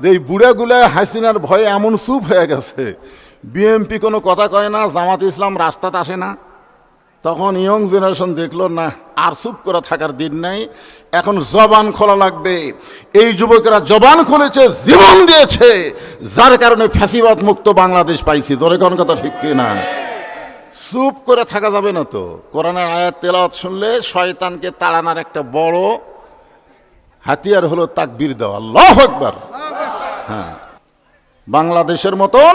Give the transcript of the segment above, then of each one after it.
যে এই বুড়াগুলা হাসিনার ভয়ে এমন চুপ হয়ে গেছে। বিএমপি কোনো কথা কয় না, জামাত ইসলাম রাস্তাতে আসে না। তখন ইয়ং জেনারেশন দেখল, না, আর চুপ করে থাকার দিন নাই। এখন জবান খোলা লাগবে। এই যুবকেরা জবান খুলেছে, জীবন দিয়েছে। যার কারণে ফ্যাসিবাদ মুক্ত বাংলাদেশ পাইছি। ধরে কোন কথা ঠিক কিনা? চুপ করে থাকা যাবে না তো। কোরআনের আয়াত তেলাওয়াত শুনলে শয়তানকে তাড়ানোর একটা বড় হাতিয়ার হলো তাকবীর দেওয়া। আল্লাহ একবার হ্যাঁ। বাংলাদেশের মতন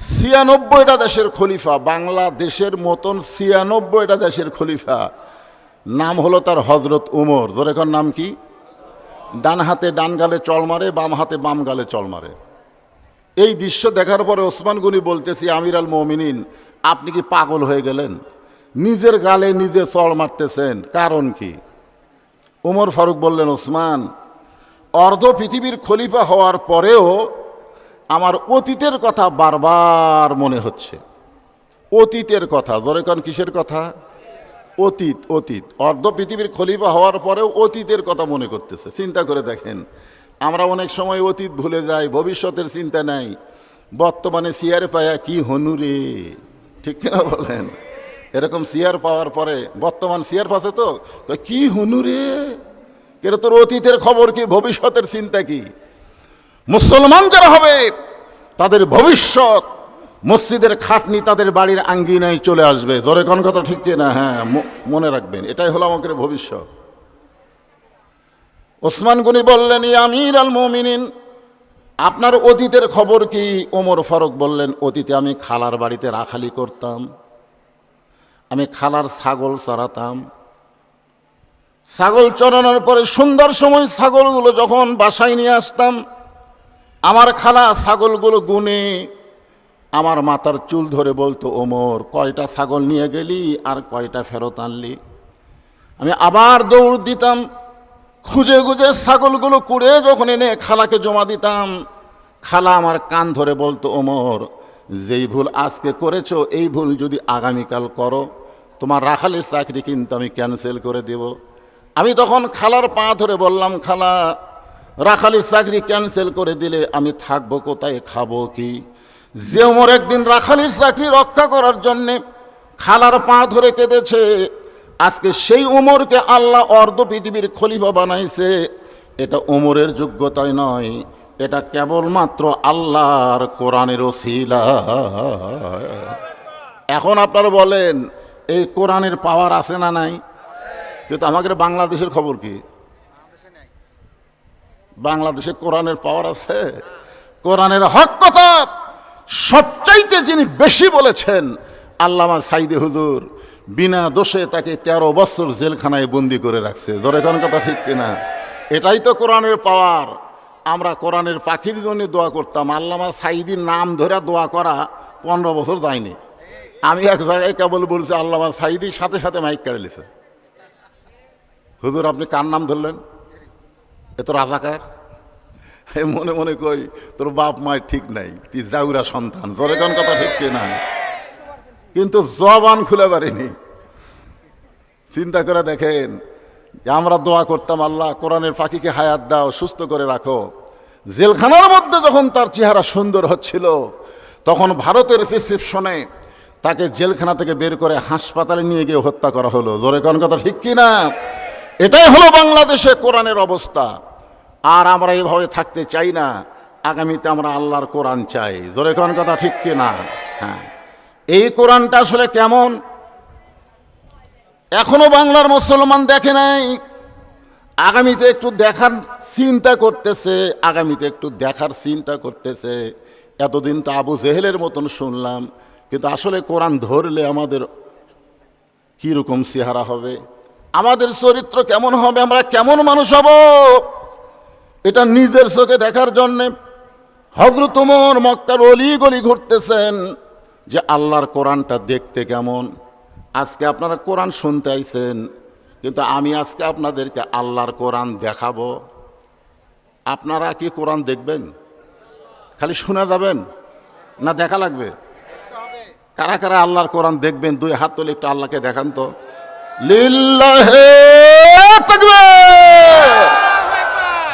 ছিয়ানব্বইটা দেশের খলিফা, বাংলাদেশের মতন ছিয়ানব্বইটা দেশের খলিফা। নাম হলো তার হজরত উমর। ধরেকর নাম কি? ডান হাতে ডান গালে চল মারে, বাম হাতে বাম গালে চল মারে। এই দৃশ্য দেখার পরে ওসমান গনি বলতেছি আমির আল মমিনিন, আপনি কি পাগল হয়ে গেলেন? নিজের গালে নিজে চল মারতেছেন, কারণ কি? উমর ফারুক বললেন, ওসমান অর্ধ পৃথিবীর খলিফা হওয়ার পরেও আমার অতীতের কথা বারবার মনে হচ্ছে। অতীতের কথা জোরেকন কিসের কথা? অতীত অতীত। অর্ধ পৃথিবীর খলিফা হওয়ার পরেও অতীতের কথা মনে করতেছে। চিন্তা করে দেখেন, আমরা অনেক সময় অতীত ভুলে যাই, ভবিষ্যতের চিন্তা নাই। বর্তমানে সিয়ার পায়া কি হনুরে ঠিক কিনা বলেন? এরকম সিয়ার পাওয়ার পরে, বর্তমান সিয়ার পাশে তো? কি হনুরে কেন তোর অতীতের খবর কি, ভবিষ্যতের চিন্তা কি? মুসলমান যারা হবে, তাদের ভবিষ্যৎ মসজিদের খাটনি তাদের বাড়ির আঙ্গিনায় চলে আসবে। ধরে কোন কথা ঠিক না? হ্যাঁ মনে রাখবেন, এটাই হলো আমাদের ভবিষ্যৎ। ওসমান গনি বললেন, "ই আমির আল মমিনিন, আপনার অতীতের খবর কি? ওমর ফারুক বললেন, অতীতে আমি খালার বাড়িতে রাখালি করতাম। আমি খালার ছাগল চড়াতাম। ছাগল চড়ানোর পরে সুন্দর সময় ছাগলগুলো যখন বাসায় নিয়ে আসতাম, আমার খালা ছাগলগুলো গুনে, আমার মাথার চুল ধরে বলতো, ওমর, কয়টা ছাগল নিয়ে গেলি আর কয়টা ফেরত আনলি? আমি আবার দৌড় দিতাম, খুঁজে খুঁজে ছাগলগুলো কুড়ে যখন এনে খালাকে জমা দিতাম, খালা আমার কান ধরে বলতো, ওমর, যেই ভুল আজকে করেছ, এই ভুল যদি আগামীকাল করো, তোমার রাখালের চাকরি কিন্তু আমি ক্যান্সেল করে দেব। আমি তখন খালার পা ধরে বললাম, খালা, রাখালির চাকরি ক্যান্সেল করে দিলে আমি থাকব কোথায়, খাব কি? যে ওমর একদিন রাখালির চাকরি রক্ষা করার জন্যে খালার পা ধরে কেঁদেছে। আজকে সেই উমরকে আল্লাহ অর্ধ পৃথিবীর খলিফা বানাইছে। এটা উমরের যোগ্যতাই নয়, এটা কেবলমাত্র আল্লাহর কোরআনের ওসিলা। এখন আপনারা বলেন, এই কোরআনের পাওয়ার আছে না নাই? কিন্তু আমাদের বাংলাদেশের খবর কি? বাংলাদেশে কোরআনের পাওয়ার আছে। কোরআনের হক কথা সবচাইতে যিনি বেশি বলেছেন আল্লামা সাইদে হুজুর বিনা দোষে তাকে তেরো বছর জেলখানায় বন্দি করে রাখছে। ধরে কোন কথা ঠিক কিনা? এটাই তো কোরআনের পাওয়ার আমরা কোরআনের পাখির জন্য দোয়া করতাম। আল্লামা সাইদির নাম ধরে দোয়া করা পনেরো বছর যায়নি। আমি এক জায়গায় কেবল বলছি আল্লামা সাইদির সাথে সাথে মাইক কেড়ে লিছে হুজুর, আপনি কার নাম ধরলেন? এ তো রাজাকার। মনে মনে কই, তোর বাপ মায়ের ঠিক নাই, তুই জাউরা সন্তান। জোরে কোন কথা ঠিক না? কিন্তু জবান খুলে পারিনি। চিন্তা করে দেখেন, যে আমরা দোয়া করতাম, আল্লাহ কোরআনের পাখিকে হায়াত দাও, সুস্থ করে রাখো। জেলখানার মধ্যে যখন তার চেহারা সুন্দর হচ্ছিল, তখন ভারতের প্রেসক্রিপশনে তাকে জেলখানা থেকে বের করে হাসপাতালে নিয়ে গিয়ে হত্যা করা হলো। জোরে কোন কথা ঠিক কি না? এটাই হলো বাংলাদেশে কোরআনের অবস্থা। আর আমরা এভাবে থাকতে চাই না। আগামীতে আমরা আল্লাহর কোরআন চাই। জোরে কোন কথা ঠিক কি না? হ্যাঁ। এই কোরআনটা আসলে কেমন? এখনও বাংলার মুসলমান দেখে নাই। আগামীতে একটু দেখার চিন্তা করতেছে। আগামীতে একটু দেখার চিন্তা করতেছে। এতদিন তো আবু জেহেলের মতন শুনলাম। কিন্তু আসলে কোরআন ধরলে আমাদের কীরকম চেহারা হবে? আমাদের চরিত্র কেমন হবে, আমরা কেমন মানুষ হব? এটা নিজের চোখে দেখার জন্যে হজরত মক্কার অলি গলি ঘুরতেছেন যে আল্লাহর কোরআনটা দেখতে কেমন। আজকে আপনারা কোরআন শুনতে আইছেন, কিন্তু আমি আজকে আপনাদেরকে আল্লাহর কোরআন দেখাবো। আপনারা কি কোরআন দেখবেন? খালি শোনা যাবেন না দেখা লাগবে? কারা কারা আল্লাহর কোরআন দেখবেন? দুই হাত তুলে একটু আল্লাহকে দেখান তো। লিল্লাহে!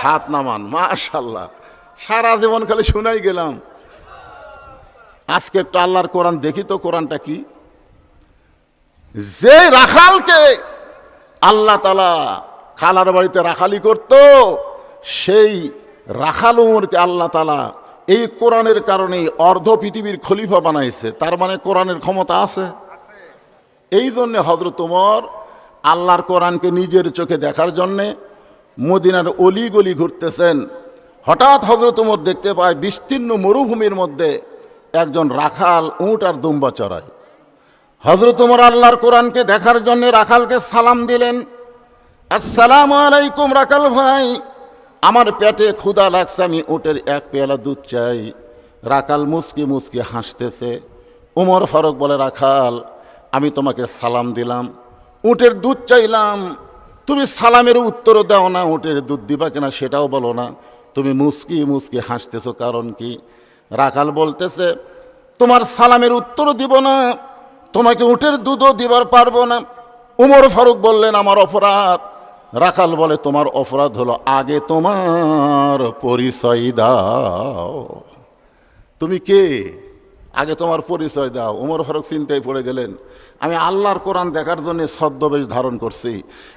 হাত নামান মাশাল্লাহ সারা জীবন খালি শুনাই গেলাম। আজকে একটু আল্লাহর কোরআন দেখি তো, কোরআনটা কি? যে রাখালকে আল্লাহ তালা খালার বাড়িতে রাখালি করত, সেই রাখাল উমরকে আল্লাহ তালা এই কোরআনের কারণে অর্ধ পৃথিবীর খলিফা বানাইছে। তার মানে কোরআনের ক্ষমতা আছে। এই জন্যে হজরত উমর আল্লাহর কোরআনকে নিজের চোখে দেখার জন্যে মদিনার অলি গলি ঘুরতেছেন। হঠাৎ হজরত উমর দেখতে পায় বিস্তীর্ণ মরুভূমির মধ্যে একজন রাখাল উঁট আর দুম্বা চড়ায়। হজরত উমর আল্লাহর কোরআনকে দেখার জন্যে রাখালকে সালাম দিলেন, আসসালামু আলাইকুম রাখাল ভাই, আমার পেটে ক্ষুধা লাগছে, আমি উটের এক পেয়ালা দুধ চাই। রাখাল মুসকি মুসকি হাসতেছে। উমর ফারুক বলে, রাখাল আমি তোমাকে সালাম দিলাম, উটের দুধ চাইলাম। তুমি সালামের উত্তরও দাও না, উটের দুধ দিবা কিনা সেটাও বলো না। তুমি মুসকি মুসকি হাসতেছ, কারণ কি? রাখাল বলতেছে, তোমার সালামের উত্তরও দিব না, তোমাকে উটের দুধও দিবার পারব না। উমর ফারুক বললেন, আমার অপরাধ। রাখাল বলে, তোমার অপরাধ হলো আগে তোমার পরিচয় দাও। তুমি কে? আগে তোমার পরিচয় দাও। উমর ফারুক চিন্তায় পড়ে গেলেন, আমি আল্লাহর কোরআন দেখার জন্য ছদ্মবেশ ধারণ করছি।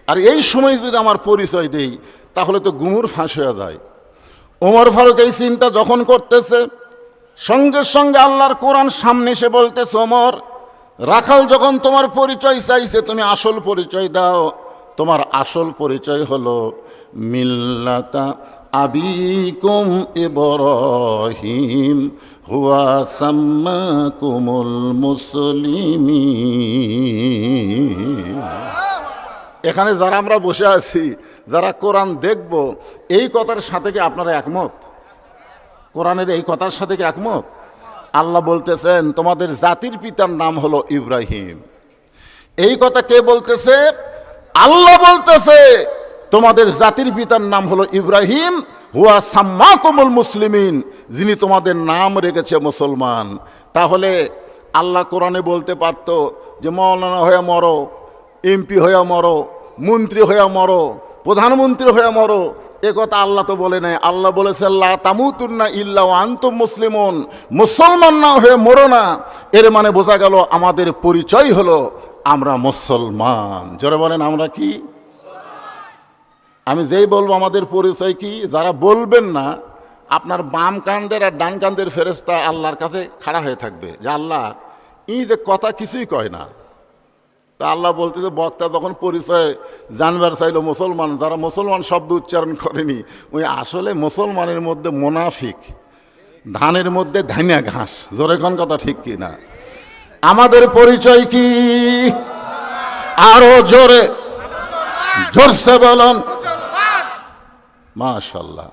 আর এই সময় যদি আমার পরিচয় দেই, তাহলে তো গুমুর ফাঁস হয়ে যায়। উমর ফারুক এই চিন্তা যখন করতেছে, সঙ্গে সঙ্গে আল্লাহর কোরআন সামনে এসে বলতেছে ওমর রাখাল যখন তোমার পরিচয় চাইছে, তুমি আসল পরিচয় দাও। তোমার আসল পরিচয় হলো মিল্লাতা আবিকুম ইব্রাহিম, হুয়া সাম্মাকুমুল মুসলিমিন। এখানে যারা আমরা বসে আছি, যারা কোরআন দেখব, এই কথার সাথে কি আপনারা একমত? কোরআনের এই কথার সাথে কি একমত? আল্লাহ বলতেছেন, তোমাদের জাতির পিতার নাম হলো ইব্রাহিম। এই কথা কে বলতেছে? আল্লাহ বলতেছে, তোমাদের জাতির পিতার নাম হলো ইব্রাহিম, হুয়া সাম্মা কোমল মুসলিমিন, যিনি তোমাদের নাম রেখেছে মুসলমান। তাহলে আল্লাহ কোরআনে বলতে পারত যে, মৌলানা হয়ে মরো, এমপি হয়ে মরো, মন্ত্রী হয়ে মরো, প্রধানমন্ত্রী হয়ে মরো। এ কথা আল্লাহ তো বলে নাই। আল্লাহ বলেছে আল্লাহ তামুতুন্না ইল্লা আন্তম মুসলিমন। মুসলমান না হয়ে মরো না। এর মানে বোঝা গেল, আমাদের পরিচয় হলো আমরা মুসলমান। জোরে বলেন, আমরা কি? আমি যেই বলব, আমাদের পরিচয় কি? যারা বলবেন না, আপনার বাম কান্দের আর ডান কান্দের ফেরেস্তা আল্লাহর কাছে খাড়া হয়ে থাকবে। যে আল্লাহ ই যে কথা কিছুই কয় না। তা আল্লাহ বলতে যে বক্তা যখন পরিচয় জানবার চাইলো মুসলমান, যারা মুসলমান শব্দ উচ্চারণ করেনি, ওই আসলে মুসলমানের মধ্যে মোনাফিক, ধানের মধ্যে ধানিয়া ঘাস। জোরে কথা ঠিক কি না আমাদের পরিচয় কি? আরও জোরে। জোরসে বলুন। মাশাল্লাহ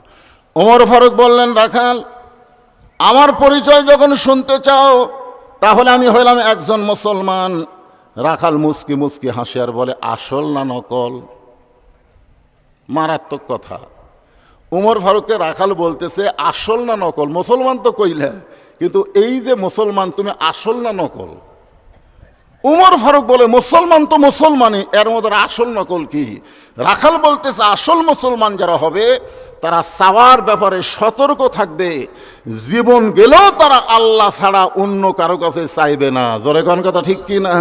ওমর ফারুক বললেন, রাখাল, আমার পরিচয় যখন শুনতে চাও, তাহলে আমি হইলাম একজন মুসলমান। রাখাল মুসকি মুসকি হাসি আর বলে, আসল না নকল? মারাত্মক কথা। উমর ফারুককে রাখাল বলতেছে, আসল না নকল? মুসলমান তো কইলে কিন্তু এই যে মুসলমান তুমি আসল না নকল? উমর ফারুক বলে, মুসলমান তো মুসলমানই, এর মধ্যে আসল নকল কি? রাখাল বলতেছে, আসল মুসলমান যারা হবে, তারা সাওয়ার ব্যাপারে সতর্ক থাকবে। জীবন গেলেও তারা আল্লাহ ছাড়া অন্য কারও কাছে চাইবে না। জোরে কথা ঠিক কি না